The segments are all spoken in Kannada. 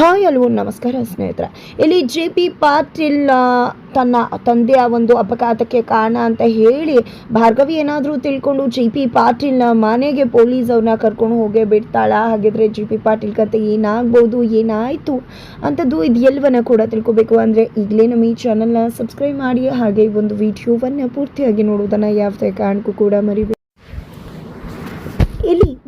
ಹಾಯ್ ಅಲ್ವೋ ನಮಸ್ಕಾರ ಸ್ನೇಹಿತರೆ. ಇಲ್ಲಿ ಜೆ ಪಿ ಪಾಟೀಲ್ ತನ್ನ ತಂದೆಯ ಒಂದು ಅಪಘಾತಕ್ಕೆ ಕಾರಣ ಅಂತ ಹೇಳಿ ಭಾರ್ಗವಿ ಏನಾದರೂ ತಿಳ್ಕೊಂಡು ಜಿ ಪಿ ಪಾಟೀಲ್ನ ಮನೆಗೆ ಪೊಲೀಸ್ ಅವ್ರನ್ನ ಕರ್ಕೊಂಡು ಹೋಗೇ ಬಿಡ್ತಾಳ. ಹಾಗಿದ್ರೆ ಜಿ ಪಿ ಪಾಟೀಲ್ ಕತೆ ಏನಾಗ್ಬೋದು, ಏನಾಯಿತು ಅಂಥದ್ದು ಇದು ಎಲ್ಲವನ್ನ ಕೂಡ ತಿಳ್ಕೊಬೇಕು. ಅಂದರೆ ಈಗಲೇ ನಮ್ಮ ಈ ಚಾನಲ್ನ ಸಬ್ಸ್ಕ್ರೈಬ್ ಮಾಡಿ, ಹಾಗೆ ಒಂದು ವಿಡಿಯೋವನ್ನು ಪೂರ್ತಿಯಾಗಿ ನೋಡೋದನ್ನು ಯಾವುದೇ ಕಾರಣಕ್ಕೂ ಕೂಡ ಇಲ್ಲಿ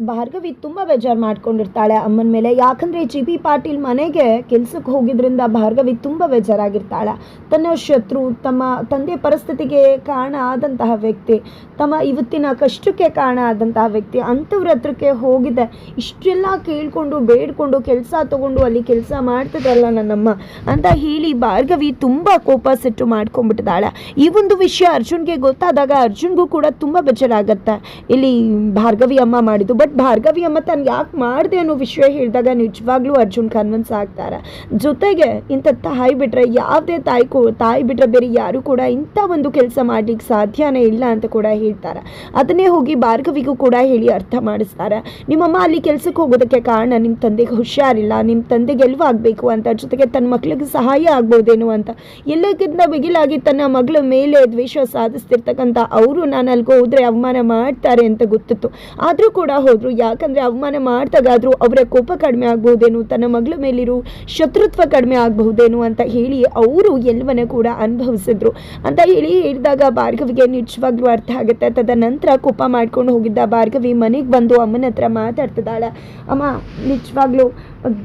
ಭಾರ್ಗವಿ ತುಂಬ ಬೇಜಾರು ಮಾಡ್ಕೊಂಡಿರ್ತಾಳೆ ಅಮ್ಮನ ಮೇಲೆ. ಯಾಕಂದರೆ ಜಿ ಬಿ ಪಾಟೀಲ್ ಮನೆಗೆ ಕೆಲ್ಸಕ್ಕೆ ಹೋಗಿದ್ರಿಂದ ಭಾರ್ಗವಿ ತುಂಬ ಬೇಜಾರಾಗಿರ್ತಾಳೆ. ತನ್ನ ಶತ್ರು, ತಮ್ಮ ತಂದೆ ಪರಿಸ್ಥಿತಿಗೆ ಕಾರಣ ಆದಂತಹ ವ್ಯಕ್ತಿ, ತಮ್ಮ ಇವತ್ತಿನ ಕಷ್ಟಕ್ಕೆ ಕಾರಣ ಆದಂತಹ ವ್ಯಕ್ತಿ ಅಂಥವ್ರ ಹತ್ರಕ್ಕೆ ಹೋಗಿದೆ. ಇಷ್ಟೆಲ್ಲ ಕೇಳಿಕೊಂಡು, ಬೇಡ್ಕೊಂಡು ಕೆಲಸ ತಗೊಂಡು ಅಲ್ಲಿ ಕೆಲಸ ಮಾಡ್ತಿದ್ರಲ್ಲ ನನ್ನಮ್ಮ ಅಂತ ಹೇಳಿ ಭಾರ್ಗವಿ ತುಂಬ ಕೋಪ ಸಿಟ್ಟು ಮಾಡ್ಕೊಂಡ್ಬಿಟ್ಟಿದ್ದಾಳೆ. ಈ ಒಂದು ವಿಷಯ ಅರ್ಜುನ್ಗೆ ಗೊತ್ತಾದಾಗ ಅರ್ಜುನ್ಗೂ ಕೂಡ ತುಂಬ ಬೇಜಾರಾಗತ್ತೆ. ಇಲ್ಲಿ ಭಾರ್ಗವಿ ಅಮ್ಮ ಮಾಡಿದ್ದು. ಬಟ್ ಭಾರ್ಗವಿ ಅಮ್ಮ ತಾನು ಯಾಕೆ ಮಾಡಿದೆ ಅನ್ನೋ ವಿಷಯ ಹೇಳಿದಾಗ ನಿಜವಾಗ್ಲೂ ಅರ್ಜುನ್ ಕನ್ವಿನ್ಸ್ ಆಗ್ತಾರೆ. ಜೊತೆಗೆ ಇಂಥ ತಾಯಿ ಬಿಟ್ಟರೆ ಯಾವುದೇ ತಾಯಿ ಕೂ, ತಾಯಿ ಬಿಟ್ಟರೆ ಬೇರೆ ಯಾರು ಕೂಡ ಇಂಥ ಒಂದು ಕೆಲಸ ಮಾಡ್ಲಿಕ್ಕೆ ಸಾಧ್ಯನೇ ಇಲ್ಲ ಅಂತ ಕೂಡ ಹೇಳ್ತಾರೆ. ಅದನ್ನೇ ಹೋಗಿ ಭಾರ್ಗವಿಗೂ ಕೂಡ ಹೇಳಿ ಅರ್ಥ ಮಾಡಿಸ್ತಾರೆ. ನಿಮ್ಮಮ್ಮ ಅಲ್ಲಿ ಕೆಲಸಕ್ಕೆ ಹೋಗೋದಕ್ಕೆ ಕಾರಣ ನಿಮ್ಮ ತಂದೆಗೆ ಹುಷಾರಿಲ್ಲ ನಿಮ್ಮ ತಂದೆಗೆ ಎಲ್ಲವೂ ಆಗಬೇಕು ಅಂತ, ಜೊತೆಗೆ ತನ್ನ ಮಕ್ಳಿಗೆ ಸಹಾಯ ಆಗ್ಬೋದೇನೋ ಅಂತ. ಎಲ್ಲಕ್ಕಿಂತ ಬಿಗಿಲಾಗಿ ತನ್ನ ಮಗಳ ಮೇಲೆ ದ್ವೇಷ ಸಾಧಿಸ್ತಿರ್ತಕ್ಕಂಥ ಅವರು ನಾನು ಅಲ್ಲಿಗೆ ಹೋದರೆ ಅವಮಾನ ಮಾಡ್ತಾರೆ ಅಂತ ಗೊತ್ತಿತ್ತು. ಆದರೂ ಕೂಡ ಹೋದ್ರು ಯಾಕಂದರೆ ಅವಮಾನ ಮಾಡ್ತಾಗಾದರೂ ಅವರ ಕೋಪ ಕಡಿಮೆ ಆಗ್ಬಹುದೇನು? ತನ್ನ ಮಗಳ ಮೇಲಿರೋ ಶತ್ರುತ್ವ ಕಡಿಮೆ ಆಗಬಹುದೇನು ಅಂತ ಹೇಳಿ ಅವರು ಎಲ್ಲವನ್ನ ಕೂಡ ಅನುಭವಿಸಿದ್ರು. ಅಂತ ಹೇಳಿ ಹೇಳಿದಾಗ ಭಾರ್ಗವಿಗೆ ನಿಜವಾಗ್ಲೂ ಅರ್ಥ ಆಗುತ್ತೆ. ತದನಂತರ ಕೋಪ ಮಾಡ್ಕೊಂಡು ಹೋಗಿದ್ದ ಭಾರ್ಗವಿ ಮನೆಗೆ ಬಂದು ಅಮ್ಮನ ಹತ್ರ ಮಾತಾಡ್ತಿದ್ದಾಳೆ. ಅಮ್ಮ, ನಿಜವಾಗ್ಲೂ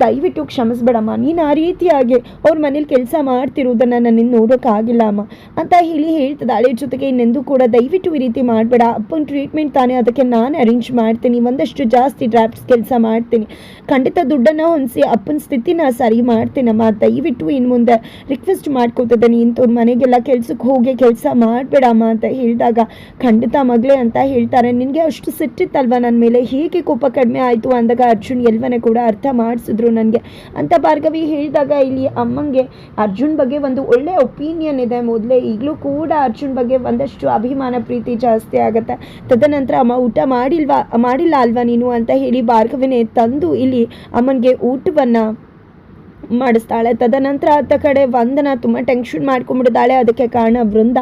ದಯವಿಟ್ಟು ಕ್ಷಮಿಸ್ಬೇಡಮ್ಮ. ನೀನು ಆ ರೀತಿಯಾಗಿ ಅವ್ರ ಮನೇಲಿ ಕೆಲಸ ಮಾಡ್ತಿರೋದನ್ನು ನಾನು ನೋಡೋಕ್ಕಾಗಿಲ್ಲ ಅಮ್ಮ. ಅಂತ ಹೇಳಿ ಹೇಳ್ತಿದ್ದಾಳೆ ಜೊತೆಗೆ ಇನ್ನೆಂದು ಕೂಡ ದಯವಿಟ್ಟು ಈ ರೀತಿ ಮಾಡಬೇಡ. ಅಪ್ಪನ ಟ್ರೀಟ್ಮೆಂಟ್ ತಾನೇ ಅದಕ್ಕೆ ನಾನು ಅರೇಂಜ್ ಮಾಡ್ತೀನಿ. ಒಂದಷ್ಟು ಜಾಸ್ತಿ ಡ್ರಾಫ್ಟ್ಸ್ ಕೆಲಸ ಮಾಡ್ತೀನಿ. ಖಂಡಿತ ದುಡ್ಡನ್ನು ಹೊಂದಿಸಿ ಅಪ್ಪನ ಸ್ಥಿತಿನ ಸರಿ ಮಾಡ್ತೀನಮ್ಮ. ದಯವಿಟ್ಟು ಇನ್ನು ಮುಂದೆ ರಿಕ್ವೆಸ್ಟ್ ಮಾಡ್ಕೊತಿದ್ದೀನಿ ಇಂಥವ್ರ ಮನೆಗೆಲ್ಲ ಕೆಲ್ಸಕ್ಕೆ ಹೋಗಿ ಕೆಲಸ ಮಾಡಬೇಡಮ್ಮ ಅಂತ ಹೇಳಿದಾಗ ಖಂಡಿತ ಮಗಳೇ ಅಂತ ಹೇಳ್ತಾರೆ. ನಿನಗೆ ಅಷ್ಟು ಸಿಟ್ಟಿತ್ತಲ್ವ ನನ್ನ ಮೇಲೆ? ಹೇಗೆ ಕೋಪ ಕಡಿಮೆ ಆಯಿತು ಅಂದಾಗ ಅರ್ಜುನ್ ಎಲ್ವನೇ ಕೂಡ ಅರ್ಥ ಮಾಡಿಸಿದ್ರು ನನಗೆ. ಅಂತ ಭಾರ್ಗವಿ ಹೇಳಿದಾಗ ಇಲ್ಲಿ ಅಮ್ಮಂಗೆ, ಅರ್ಜುನ್ ಬಗ್ಗೆ ಒಂದು ಒಳ್ಳೆಯ ಒಪಿನಿಯನ್ ಇದೆ ಮೊದಲೇ. ಈಗಲೂ ಕೂಡ ಅರ್ಜುನ್ ಬಗ್ಗೆ ಒಂದಷ್ಟು ಅಭಿಮಾನ, ಪ್ರೀತಿ ಜಾಸ್ತಿ ಆಗುತ್ತೆ. ತದನಂತರ ಅಮ್ಮ, ಊಟ ಮಾಡಿಲ್ವಾ, ಮಾಡಿಲ್ಲ ಅಲ್ವಾ ನೀನು? ಅಂತ ಹೇಳಿ ಭಾರ್ಗವಿನೇ ತಂದು ಇಲ್ಲಿ ಅಮ್ಮನಿಗೆ ಊಟವನ್ನು ಮಾಡಿಸ್ತಾಳೆ. ತದನಂತರ ಆತ ಕಡೆ ವಂದನ ತುಂಬ ಟೆನ್ಷನ್ ಮಾಡ್ಕೊಂಡ್ಬಿಡ್ತಾಳೆ ಅದಕ್ಕೆ ಕಾರಣ ವೃಂದ.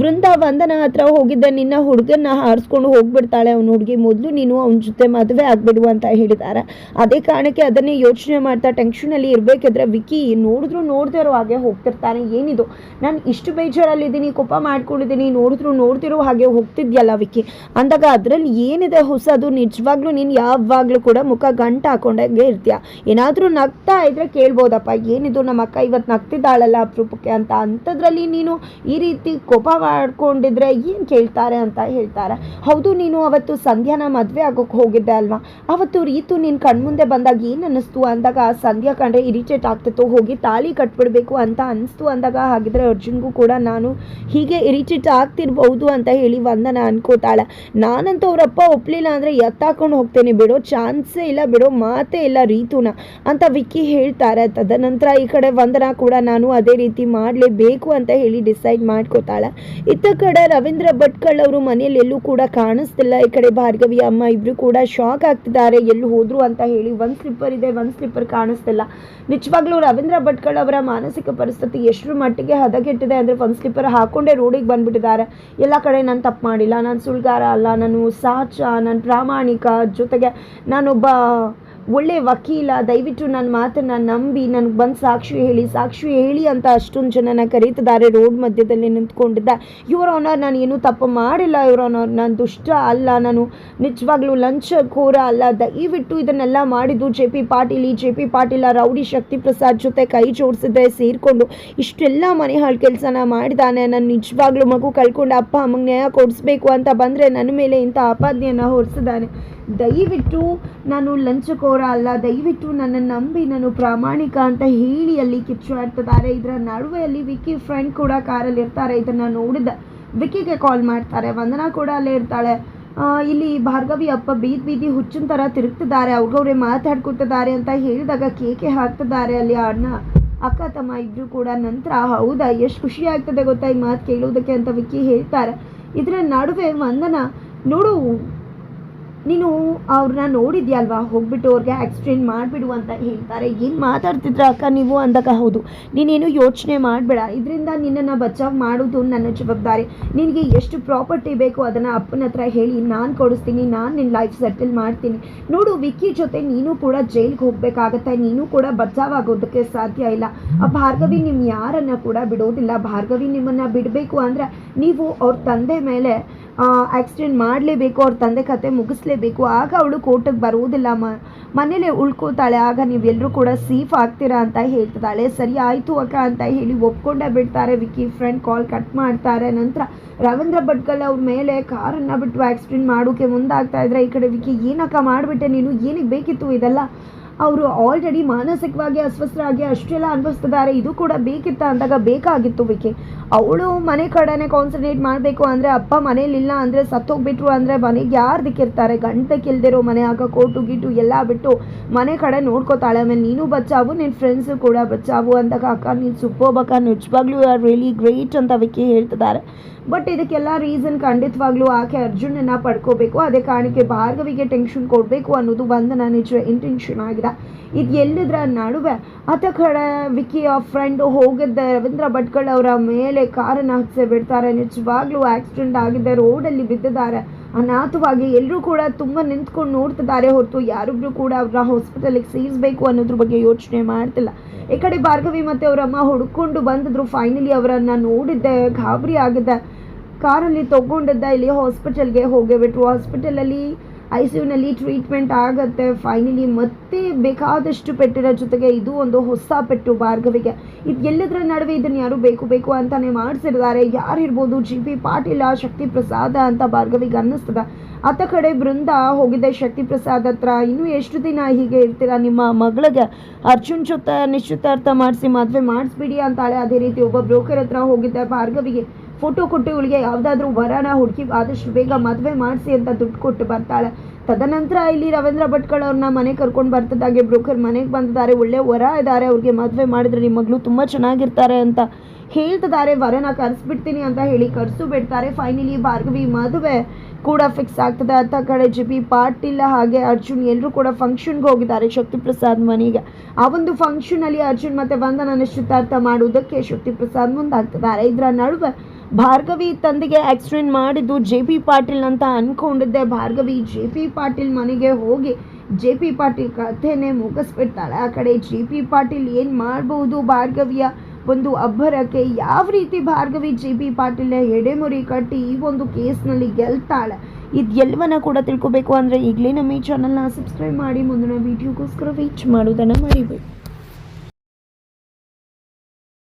ವೃಂದ ವಂದನ ಹತ್ರ ಹೋಗಿದ್ದ ನಿನ್ನ ಹುಡುಗನ್ನ ಹಾರಿಸ್ಕೊಂಡು ಹೋಗ್ಬಿಡ್ತಾಳೆ. ಅವ್ನ ಹುಡುಗಿ ಮೊದಲು ನೀನು ಅವನ ಜೊತೆ ಮದುವೆ ಆಗ್ಬಿಡು ಅಂತ ಹೇಳಿದ್ದಾರೆ ಅದೇ ಕಾರಣಕ್ಕೆ ಅದನ್ನೇ ಯೋಚನೆ ಮಾಡ್ತಾ ಟೆನ್ಷನಲ್ಲಿ ಇರಬೇಕಿದ್ರೆ ವಿಕಿ ನೋಡಿದ್ರು ನೋಡ್ದೇ ಇರೋ ಹಾಗೆ ಹೋಗ್ತಿರ್ತಾನೆ. ಏನಿದು? ನಾನು ಇಷ್ಟು ಬೇಜಾರಲ್ಲಿದ್ದೀನಿ ಕೋಪ ಮಾಡ್ಕೊಂಡಿದ್ದೀನಿ, ನೋಡಿದ್ರು ನೋಡ್ತಿರೋ ಹಾಗೆ ಹೋಗ್ತಿದ್ಯಲ್ಲ ವಿಕಿ. ಅಂದಾಗ ಅದರಲ್ಲಿ ಏನಿದೆ ಹೊಸದು? ನಿಜವಾಗ್ಲೂ ನೀನು ಯಾವಾಗಲೂ ಕೂಡ ಮುಖ ಗಂಟು ಹಾಕೊಂಡಾಗೆ ಇರ್ತೀಯ. ಏನಾದರೂ ನಗ್ತಾ ಇದ್ರೆ ಕೇಳ್ಬೋದಪ್ಪ ಏನಿದು ನಮ್ಮ ಅಕ್ಕ ಇವತ್ತು ನಗ್ತಿದ್ದಾಳಲ್ಲ ಅಪರೂಪಕ್ಕೆ ಅಂತ ಅಂಥದ್ರಲ್ಲಿ ನೀನು ಈ ರೀತಿ ಕೋಪ ಮಾಡ್ಕೊಂಡಿದ್ರೆ ಏನು ಕೇಳ್ತಾರೆ ಅಂತ ಹೇಳ್ತಾರೆ. ಹೌದು, ನೀನು ಅವತ್ತು ಸಂಧ್ಯಾನ ಮದುವೆ ಆಗೋಕ್ಕೆ ಹೋಗಿದ್ದೆ ಅಲ್ವಾ? ಅವತ್ತು ರೀತು ನಿನ್ನ ಕಣ್ಮುಂದೆ ಬಂದಾಗ ಏನು ಅನ್ನಿಸ್ತು ಅಂದಾಗ ಸಂಧ್ಯಾ ಕಂಡ್ರೆ ಇರಿಟೇಟ್ ಆಗ್ತಿತ್ತು, ಹೋಗಿ ತಾಳಿ ಕಟ್ಬಿಡ್ಬೇಕು ಅಂತ ಅನಿಸ್ತು ಅಂದಾಗ ಹಾಗಿದ್ರೆ ಅರ್ಜುನ್ಗೂ ಕೂಡ ನಾನು ಹೀಗೆ ಇರಿಟೇಟ್ ಆಗ್ತಿರ್ಬೌದು ಅಂತ ಹೇಳಿ ವಂದನ ಅನ್ಕೋತಾಳೆ. ನಾನಂತೂ ಅವರಪ್ಪ ಒಪ್ಪಲಿಲ್ಲ ಅಂದರೆ ಎತ್ತಾಕೊಂಡು ಹೋಗ್ತೇನೆ ಬಿಡೋ ಚಾನ್ಸೇ ಇಲ್ಲ, ಬಿಡೋ ಮಾತೇ ಇಲ್ಲ ರೀತುನ ಅಂತ ವಿಕ್ಕಿ ಹೇಳ್ತಾರೆ. ತದನಂತರ ಈ ಕಡೆ ವಂದನಾ ಕೂಡ ನಾನು ಅದೇ ರೀತಿ ಮಾಡಲೇಬೇಕು ಅಂತ ಹೇಳಿ ಡಿಸೈಡ್ ಮಾಡ್ಕೋತಾಳೆ. ಇತ್ತ ಕಡೆ ರವೀಂದ್ರ ಭಟ್ಕಳ್ ಅವರು ಮನೆಯಲ್ಲಿ ಎಲ್ಲೂ ಕೂಡ ಕಾಣಿಸ್ತಿಲ್ಲ. ಈ ಕಡೆ ಭಾರ್ಗವಿ ಅಮ್ಮ ಇಬ್ರು ಕೂಡ ಶಾಕ್ ಆಗ್ತಿದ್ದಾರೆ. ಎಲ್ಲಿ ಹೋದ್ರು ಅಂತ ಹೇಳಿ ಒಂದು ಸ್ಲಿಪ್ಪರ್ ಇದೆ ಒಂದು ಸ್ಲಿಪ್ಪರ್ ಕಾಣಿಸ್ತಿಲ್ಲ. ನಿಜವಾಗ್ಲೂ ರವೀಂದ್ರ ಭಟ್ಕಳ್ ಅವರ ಮಾನಸಿಕ ಪರಿಸ್ಥಿತಿ ಎಷ್ಟರ ಮಟ್ಟಿಗೆ ಹದಗೆಟ್ಟಿದೆ ಅಂದರೆ ಒಂದು ಸ್ಲಿಪ್ಪರ್ ಹಾಕೊಂಡೇ ರೋಡಿಗೆ ಬಂದ್ಬಿಟ್ಟಿದ್ದಾರೆ. ಎಲ್ಲ ಕಡೆ ನಾನು ತಪ್ಪು ಮಾಡಿಲ್ಲ. ನಾನು ಸುಳ್ಗಾರ ಅಲ್ಲ. ನಾನು ಸಾಚ, ನಾನು ಪ್ರಾಮಾಣಿಕ ಜೊತೆಗೆ ನಾನೊಬ್ಬ ಒಳ್ಳೆ ವಕೀಲ, ದಯವಿಟ್ಟು ನನ್ನ ಮಾತನ್ನು ನಂಬಿ, ನನಗೆ ಬಂದು ಸಾಕ್ಷಿ ಹೇಳಿ ಸಾಕ್ಷಿ ಹೇಳಿ ಅಂತ ಅಷ್ಟೊಂದು ಜನನ ಕರೀತಿದ್ದಾರೆ ರೋಡ್ ಮಧ್ಯದಲ್ಲಿ ನಿಂತ್ಕೊಂಡಿದ್ದ. ಇವರ ಓನರ್ ನಾನು ಏನೂ ತಪ್ಪು ಮಾಡಿಲ್ಲ ಇವರ ಓನರ್ ನಾನು ದುಷ್ಟ ಅಲ್ಲ, ನಾನು ನಿಜವಾಗ್ಲೂ ಲಂಚಖೋರ ಅಲ್ಲ. ದಯವಿಟ್ಟು ಇದನ್ನೆಲ್ಲ ಮಾಡಿದ್ದು ಜೆ ಪಿ ಪಾಟೀಲ್ ಈ J P Patil rowdy Shakti Prasad ಜೊತೆ ಕೈ ಜೋಡಿಸಿದ್ರೆ ಸೇರಿಕೊಂಡು ಇಷ್ಟೆಲ್ಲ ಮನೆ ಹಾಳು ಕೆಲಸನ ಮಾಡಿದಾನೆ. ನಾನು ನಿಜವಾಗ್ಲೂ ಮಗು ಕಳ್ಕೊಂಡು ಅಪ್ಪ ಅಮ್ಮಗೆ ನ್ಯಾಯ ಕೊಡಿಸ್ಬೇಕು ಅಂತ ಬಂದರೆ ನನ್ನ ಮೇಲೆ ಇಂಥ ಆಪಾದನೆಯನ್ನು ಹೊರಿಸಿದ್ದಾನೆ ದಯವಿಟ್ಟು ನಾನು ಲಂಚಕೋರ ಅಲ್ಲ, ದಯವಿಟ್ಟು ನನ್ನ ನಂಬಿ ನಾನು ಪ್ರಾಮಾಣಿಕ ಅಂತ ಹೇಳಿ ಅಲ್ಲಿ ಕಿಚ್ಚಾಡ್ತಿದ್ದಾರೆ ಇದರ ನಡುವೆ ಅಲ್ಲಿ ವಿಕ್ಕಿ ಫ್ರೆಂಡ್ ಕೂಡ ಕಾರಲ್ಲಿ ಇರ್ತಾರೆ. ಇದನ್ನು ನೋಡಿದ ವಿಕ್ಕಿಗೆ ಕಾಲ್ ಮಾಡ್ತಾರೆ. ವಂದನಾ ಕೂಡ ಅಲ್ಲೇ ಇರ್ತಾಳೆ. ಇಲ್ಲಿ ಭಾರ್ಗವಿ ಅಪ್ಪ ಬೀದಿ ಬೀದಿ ಹುಚ್ಚಿನ ಥರ ತಿರುಗ್ತಿದ್ದಾರೆ. ಅವ್ರಿಗವ್ರೆ ಮಾತಾಡ್ಕೊತಿದ್ದಾರೆ ಅಂತ ಹೇಳಿದಾಗ ಕೇಕೆ ಹಾಕ್ತಿದ್ದಾರೆ. ಅಲ್ಲಿ ಅಣ್ಣ, ಅಕ್ಕ, ತಮ್ಮ ಇಬ್ಬರು ಕೂಡ ನಂತರ, ಹೌದಾ, ಎಷ್ಟು ಖುಷಿ ಆಗ್ತದೆ ಗೊತ್ತಾ ಈ ಮಾತು ಕೇಳೋದಕ್ಕೆ ಅಂತ ವಿಕ್ಕಿ ಹೇಳ್ತಾರೆ. ಇದರ ನಡುವೆ ವಂದನ, ನೋಡು ನೀನು ಅವ್ರನ್ನ ನೋಡಿದ್ಯಲ್ವಾ? ಹೋಗ್ಬಿಟ್ಟು ಅವ್ರಿಗೆ ಆಕ್ಸಿಡೆಂಟ್ ಮಾಡಿಬಿಡು ಅಂತ ಹೇಳ್ತಾರೆ. ಏನು ಮಾತಾಡ್ತಿದ್ರ ಅಕ್ಕ ನೀವು ಅಂದಾಗ ಹೌದು. ನೀನೇನು ಯೋಚನೆ ಮಾಡಬೇಡ. ಇದರಿಂದ ನಿನ್ನನ್ನು ಬಚಾವ್ ಮಾಡೋದು ನನ್ನ ಜವಾಬ್ದಾರಿ. ನಿನಗೆ ಎಷ್ಟು ಪ್ರಾಪರ್ಟಿ ಬೇಕು ಅದನ್ನು ಅಪ್ಪನ ಹತ್ರ ಹೇಳಿ ನಾನು ಕೊಡಿಸ್ತೀನಿ, ನಾನು ನಿನ್ನ ಲೈಫ್ ಸೆಟಲ್ ಮಾಡ್ತೀನಿ. ನೋಡು, ವಿಕ್ಕಿ ಜೊತೆ ನೀನು ಕೂಡ ಜೈಲ್ಗೆ ಹೋಗಬೇಕಾಗತ್ತೆ. ನೀನು ಕೂಡ ಬಚಾವ್ ಆಗೋದಕ್ಕೆ ಸಾಧ್ಯ ಇಲ್ಲ. ಆ ಭಾರ್ಗವಿ ನಿಮ್ಮ ಯಾರನ್ನು ಕೂಡ ಬಿಡೋದಿಲ್ಲ. ಭಾರ್ಗವಿ ನಿಮ್ಮನ್ನು ಬಿಡಬೇಕು ಅಂದರೆ ನೀವು ಅವ್ರ ತಂದೆ ಮೇಲೆ ಆಕ್ಸಿಡೆಂಟ್ ಮಾಡಲೇಬೇಕು, ಅವ್ರ ತಂದೆ ಕತೆ ಮುಗಿಸ್ಲೇಬೇಕು, ಆಗ ಅವಳು ಕೋರ್ಟಿಗೆ ಬರುವುದಿಲ್ಲ. ಮ, ಮನೇಲೆ ಉಳ್ಕೋತಾಳೆ ಆಗ ನೀವೆಲ್ಲರೂ ಕೂಡ ಸೇಫ್ ಆಗ್ತೀರಾ ಅಂತ ಹೇಳ್ತಿದ್ದಾಳೆ. ಸರಿ, ಆಯಿತು ಅಕ್ಕ ಅಂತ ಹೇಳಿ ಒಪ್ಕೊಂಡೇ ಬಿಡ್ತಾರೆ. ವಿಕ್ಕಿ ಫ್ರೆಂಡ್ ಕಾಲ್ ಕಟ್ ಮಾಡ್ತಾರೆ. ನಂತರ ರವೀಂದ್ರ ಭಟ್ಕಲ್ ಅವ್ರ ಮೇಲೆ ಕಾರನ್ನು ಬಿಟ್ಟು ಆಕ್ಸಿಡೆಂಟ್ ಮಾಡೋಕ್ಕೆ ಮುಂದಾಗ್ತಾ ಇದ್ರೆ, ಈ ಕಡೆ ವಿಕ್ಕಿ, ಏನಕ್ಕ ಮಾಡಿಬಿಟ್ಟೆ ನೀನು? ಏನಕ್ಕೆ ಬೇಕಿತ್ತು ಇದೆಲ್ಲ? ಅವರು ಆಲ್ರೆಡಿ ಮಾನಸಿಕವಾಗಿ ಅಸ್ವಸ್ಥರಾಗಿ ಅಷ್ಟೆಲ್ಲ ಅನುಭವಿಸ್ತಿದ್ದಾರೆ. ಇದು ಕೂಡ ಬೇಕಿತ್ತ ಅಂದಾಗ ಬೇಕಾಗಿತ್ತು ವಿಕೆ. ಅವಳು ಮನೆ ಕಡೆನೆ ಕಾನ್ಸಂಟ್ರೇಟ್ ಮಾಡಬೇಕು ಅಂದರೆ ಅಪ್ಪ ಮನೇಲಿಲ್ಲ ಅಂದರೆ ಸತ್ತೋಗ್ಬಿಟ್ರು ಅಂದರೆ ಮನೆಗೆ ಯಾರು ದಿಕ್ಕಿರ್ತಾರೆ? ಗಂಟಕ್ಕಿಲ್ದಿರೋ ಮನೆ ಆಗ ಕೋಟು ಗೀಟು ಎಲ್ಲ ಬಿಟ್ಟು ಮನೆ ಕಡೆ ನೋಡ್ಕೋತಾಳೆ. ಆಮೇಲೆ ನೀನು ಬಚ್ಚಾವು ನಿನ್ನ ಫ್ರೆಂಡ್ಸು ಕೂಡ ಬಚ್ಚಾವು ಅಂದಾಗ ಅಕ್ಕ, ನೀನು ಸುಪ್ಪೋಬಕ್ಕ ನಿಜವಾಗ್ಲೂ ಆರ್ ರಿಯಲಿ ಗ್ರೇಟ್ ಅಂತ ವಿಕೆ ಹೇಳ್ತಿದ್ದಾರೆ. ಬಟ್ ಇದಕ್ಕೆಲ್ಲ ರೀಸನ್ ಖಂಡಿತವಾಗ್ಲೂ ಆಕೆ ಅರ್ಜುನನ್ನ ಪಡ್ಕೋಬೇಕು. ಅದೇ ಕಾರಣಕ್ಕೆ ಭಾರ್ಗವಿಗೆ ಟೆನ್ಷನ್ ಕೊಡಬೇಕು ಅನ್ನೋದು ಒಂದು ನನ್ನ ನಿಜ ಇಂಟೆನ್ಷನ್ ಆಗಿದೆ. ಇದು ಎಲ್ಲಿದ್ರ ನಡುವೆ? ಆತ ಕಡೆ ವಿಕ್ಕಿಯ ಫ್ರೆಂಡ್ ಹೋಗಿದ್ದೆ ರವೀಂದ್ರ ಭಟ್ಕಳ್ ಅವರ ಮೇಲೆ ಕಾರನ್ನು ಹಾಕ್ಸಿ ಬಿಡ್ತಾರೆ. ನಿಜವಾಗ್ಲೂ ಆಕ್ಸಿಡೆಂಟ್ ಆಗಿದೆ. ರೋಡಲ್ಲಿ ಬಿದ್ದಿದ್ದಾರೆ. ಅನಾಥವಾಗಿ ಎಲ್ಲರೂ ಕೂಡ ತುಂಬ ನಿಂತ್ಕೊಂಡು ನೋಡ್ತಿದ್ದಾರೆ ಹೊರತು ಯಾರೊಬ್ರು ಕೂಡ ಅವರ ಹಾಸ್ಪಿಟಲಿಗೆ ಸೇರಿಸಬೇಕು ಅನ್ನೋದ್ರ ಬಗ್ಗೆ ಯೋಚನೆ ಮಾಡ್ತಿಲ್ಲ. ಈ ಕಡೆ ಭಾರ್ಗವಿ ಮತ್ತು ಅವರಮ್ಮ ಹುಡ್ಕೊಂಡು ಬಂದಿದ್ರು. ಫೈನಲಿ ಅವರನ್ನು ನೋಡಿದ್ದೆ. ಗಾಬರಿ ಆಗಿದ್ದೆ ಕಾರಲ್ಲಿ ತಗೊಂಡಿದ್ದ. ಇಲ್ಲಿ ಹಾಸ್ಪಿಟಲ್ಗೆ ಹೋಗಿಬಿಟ್ರು ಹಾಸ್ಪಿಟಲಲ್ಲಿ ಐ ಸಿ ಯುನಲ್ಲಿ ಟ್ರೀಟ್ಮೆಂಟ್ ಆಗುತ್ತೆ. ಫೈನಲಿ ಮತ್ತೆ ಬೇಕಾದಷ್ಟು ಪೆಟ್ಟಿನ ಜೊತೆಗೆ ಇದು ಒಂದು ಹೊಸ ಪೆಟ್ಟು ಭಾರ್ಗವಿಗೆ. ಇದು ಎಲ್ಲದರ ನಡುವೆ ಇದನ್ನು ಯಾರು ಬೇಕು ಬೇಕು ಅಂತಾನೆ ಮಾಡಿಸಿರ್ತಾರೆ. ಯಾರಿರ್ಬೋದು ಜಿ ಪಿ ಪಾಟೀಲ, ಶಕ್ತಿ ಪ್ರಸಾದ ಅಂತ ಭಾರ್ಗವಿಗೆ ಅನ್ನಿಸ್ತದೆ. ಆತ ಕಡೆ ಬೃಂದ ಹೋಗಿದೆ ಶಕ್ತಿ ಪ್ರಸಾದ್ ಹತ್ರ. ಇನ್ನೂ ಎಷ್ಟು ದಿನ ಹೀಗೆ ಇರ್ತೀರಾ ನಿಮ್ಮ ಮಗಳಿಗೆ? ಅರ್ಜುನ್ ಜೊತೆ ನಿಶ್ಚಿತಾರ್ಥ ಮಾಡಿಸಿ ಮದುವೆ ಮಾಡಿಸ್ಬಿಡಿ ಅಂತಾಳೆ. ಅದೇ ರೀತಿ ಒಬ್ಬ ಬ್ರೋಕರ್ ಹತ್ರ ಹೋಗಿದ್ದೆ ಭಾರ್ಗವಿಗೆ. ಫೋಟೋ ಕೊಟ್ಟು ಇವಳಿಗೆ ಯಾವುದಾದ್ರೂ ವರನ ಹುಡುಕಿ ಆದಷ್ಟು ಬೇಗ ಮದುವೆ ಮಾಡಿಸಿ ಅಂತ ದುಡ್ಡು ಕೊಟ್ಟು ಬರ್ತಾಳೆ. ತದನಂತರ ಇಲ್ಲಿ ರವೀಂದ್ರ ಭಟ್ಕಳ್ ಅವ್ರನ್ನ ಮನೆ ಕರ್ಕೊಂಡು ಬರ್ತದಾಗೆ. ಬ್ರೋಕರ್ ಮನೆಗೆ ಬಂದಿದ್ದಾರೆ. ಒಳ್ಳೆ ವರ ಇದ್ದಾರೆ ಅವ್ರಿಗೆ ಮದುವೆ ಮಾಡಿದ್ರೆ ನಿಮ್ಮ ಮಗಳು ತುಂಬ ಚೆನ್ನಾಗಿರ್ತಾರೆ ಅಂತ ಹೇಳ್ತಿದ್ದಾರೆ, ವರನ ಕರೆಸ್ಬಿಡ್ತೀನಿ ಅಂತ ಹೇಳಿ ಕರೆಸು ಬಿಡ್ತಾರೆ. ಫೈನಲಿ ಭಾರ್ಗವಿ ಮದುವೆ ಕೂಡ ಫಿಕ್ಸ್ ಆಗ್ತದೆ ಅತ್ತ ಕಡೆ ಜಿ ಪಿ ಪಾಟೀಲ್ ಹಾಗೆ ಅರ್ಜುನ್ ಎಲ್ಲರೂ ಕೂಡ ಫಂಕ್ಷನ್ಗೆ ಹೋಗಿದ್ದಾರೆ ಶಕ್ತಿ ಪ್ರಸಾದ್ ಮನೆಗೆ. ಆ ಒಂದು ಫಂಕ್ಷನಲ್ಲಿ ಅರ್ಜುನ್ ಮತ್ತೆ ವಂದನ ನಿಶ್ಚಿತಾರ್ಥ ಮಾಡುವುದಕ್ಕೆ ಶಕ್ತಿ ಪ್ರಸಾದ್ ಮುಂದಾಗ್ತಿದ್ದಾರೆ. ಇದರ ನಡುವೆ ಭಾರ್ಗವಿ ತಂದೆಗೆ ಆಕ್ಸಿಡೆಂಟ್ ಮಾಡಿದ್ದು ಜೆ ಪಿ ಪಾಟೀಲ್ ಅಂತ ಅನ್ಕೊಂಡಿದ್ದೆ. ಭಾರ್ಗವಿ ಜೆ ಪಿ ಪಾಟೀಲ್ ಮನೆಗೆ ಹೋಗಿ ಜೆ ಪಿ ಪಾಟೀಲ್ ಕಥೆನೇ ಮುಗಿಸ್ಬಿಡ್ತಾಳೆ. ಆ ಕಡೆ ಜೆ ಪಿ ಪಾಟೀಲ್ ಏನು ಮಾಡ್ಬೋದು ಭಾರ್ಗವಿಯ ಒಂದು ಅಬ್ಬರಕ್ಕೆ ಯಾವ ರೀತಿ ಭಾರ್ಗವಿ ಜಿ ಬಿ ಪಾಟೀಲ ಎಡೆಮುರಿ ಕಟ್ಟಿ ಈ ಒಂದು ಕೇಸ್ನಲ್ಲಿ ಗೆಲ್ತಾಳೆ? ಇದು ಎಲ್ಲವನ್ನ ಕೂಡ ತಿಳ್ಕೊಬೇಕು. ಅಂದರೆ ಈಗಲೇ ನಮ್ಮ ಈ ಚಾನಲ್ನ ಸಬ್ಸ್ಕ್ರೈಬ್ ಮಾಡಿ. ಮುಂದಿನ ವೀಡಿಯೋಗೋಸ್ಕರ ವೀಚ್ ಮಾಡೋದನ್ನು ಮರಿಬೇಕು